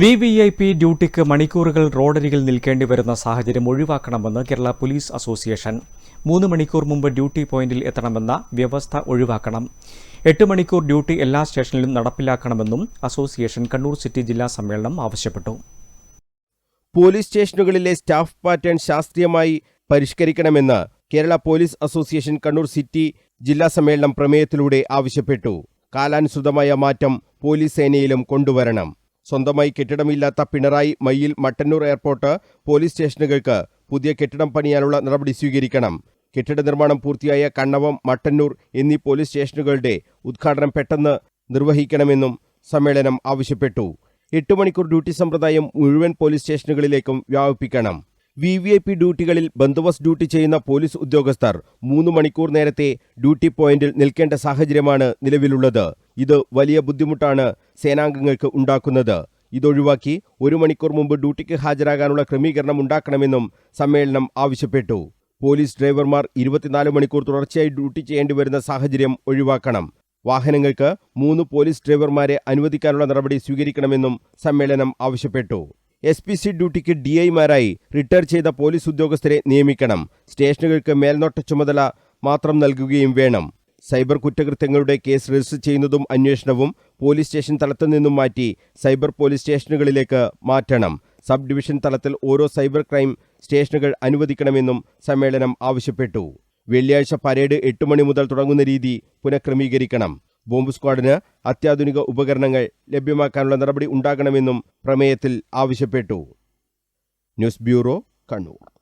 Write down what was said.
V V I P ഡ്യൂട്ടിക്ക് മണിക്കൂറുകൾ റോഡരികിൽ നിൽക്കേണ്ടി വരുന്ന സാഹചര്യം ഒഴിവാക്കണമെന്ന് കേരള പോലീസ് അസോസിയേഷൻ. മൂന്ന് മണിക്കൂർ മുമ്പ് ഡ്യൂട്ടി പോയിന്റിൽ എത്തണമെന്ന വ്യവസ്ഥ ഒഴിവാക്കണം. എട്ട് മണിക്കൂർ ഡ്യൂട്ടി എല്ലാ സ്റ്റേഷനിലും നടപ്പിലാക്കണമെന്നും അസോസിയേഷൻ കണ്ണൂർ സിറ്റി ജില്ലാ സമ്മേളനം ആവശ്യപ്പെട്ടു. പോലീസ് സ്റ്റേഷനുകളിലെ സ്റ്റാഫ് പാറ്റേൺ ശാസ്ത്രീയമായി പരിഷ്കരിക്കണമെന്ന് Kerala police association Kannur city ജില്ലാ സമ്മേളനം പ്രമേയത്തിലൂടെ ആവശ്യപ്പെട്ടു. കാലാനുസൃതമായ മാറ്റം പോലീസ് സേനയിലും കൊണ്ടുവരണം. സ്വന്തമായി കെട്ടിടമില്ലാത്ത പിണറായി മയ്യിൽ മട്ടന്നൂർ എയർപോർട്ട് പോലീസ് സ്റ്റേഷനുകൾക്ക് പുതിയ കെട്ടിടം പണിയാനുള്ള നടപടി സ്വീകരിക്കണം. കെട്ടിട നിർമ്മാണം പൂർത്തിയായ കണ്ണവം മട്ടന്നൂർ എന്നീ പോലീസ് സ്റ്റേഷനുകളുടെ ഉദ്ഘാടനം പെട്ടെന്ന് നിർവഹിക്കണമെന്നും സമ്മേളനം ആവശ്യപ്പെട്ടു. എട്ട് മണിക്കൂർ ഡ്യൂട്ടി സമ്പ്രദായം മുഴുവൻ പോലീസ് സ്റ്റേഷനുകളിലേക്കും വ്യാപിപ്പിക്കണം. വി വി ഐ പി ഡ്യൂട്ടികളിൽ ബന്ദോബസ്ത് ഡ്യൂട്ടി ചെയ്യുന്ന പോലീസ് ഉദ്യോഗസ്ഥർ മൂന്ന് മണിക്കൂർ നേരത്തെ ഡ്യൂട്ടി പോയിന്റിൽ നിൽക്കേണ്ട സാഹചര്യമാണ് നിലവിലുള്ളത്. ഇത് വലിയ ബുദ്ധിമുട്ടാണ് സേനാംഗങ്ങൾക്ക് ഉണ്ടാക്കുന്നത്. ഇതൊഴിവാക്കി ഒരു മണിക്കൂർ മുമ്പ് ഡ്യൂട്ടിക്ക് ഹാജരാകാനുള്ള ക്രമീകരണം ഉണ്ടാക്കണമെന്നും സമ്മേളനം ആവശ്യപ്പെട്ടു. പോലീസ് ഡ്രൈവർമാർ ഇരുപത്തിനാല് മണിക്കൂർ തുടർച്ചയായി ഡ്യൂട്ടി ചെയ്യേണ്ടി വരുന്ന സാഹചര്യം ഒഴിവാക്കണം. വാഹനങ്ങൾക്ക് മൂന്ന് പോലീസ് ഡ്രൈവർമാരെ അനുവദിക്കാനുള്ള നടപടി സ്വീകരിക്കണമെന്നും സമ്മേളനം ആവശ്യപ്പെട്ടു. എസ് പി സി ഡ്യൂട്ടിക്ക് ഡി ഐമാരായി റിട്ടയർ ചെയ്ത പോലീസ് ഉദ്യോഗസ്ഥരെ നിയമിക്കണം. സ്റ്റേഷനുകൾക്ക് മേൽനോട്ട ചുമതല മാത്രം നൽകുകയും വേണം. സൈബർ കുറ്റകൃത്യങ്ങളുടെ കേസ് രജിസ്റ്റർ ചെയ്യുന്നതും അന്വേഷണവും പോലീസ് സ്റ്റേഷൻ തലത്തിൽ നിന്നും മാറ്റി സൈബർ പോലീസ് സ്റ്റേഷനുകളിലേക്ക് മാറ്റണം. സബ് ഡിവിഷൻ തലത്തിൽ ഓരോ സൈബർ ക്രൈം സ്റ്റേഷനുകൾ അനുവദിക്കണമെന്നും സമ്മേളനം ആവശ്യപ്പെട്ടു. വെള്ളിയാഴ്ച പരേഡ് എട്ട് മണി മുതൽ തുടങ്ങുന്ന രീതി പുനഃക്രമീകരിക്കണം. ബോംബ് സ്ക്വാഡിന് അത്യാധുനിക ഉപകരണങ്ങൾ ലഭ്യമാക്കാനുള്ള നടപടി ഉണ്ടാകണമെന്നും പ്രമേയത്തിൽ ആവശ്യപ്പെട്ടു. News bureau Kannur.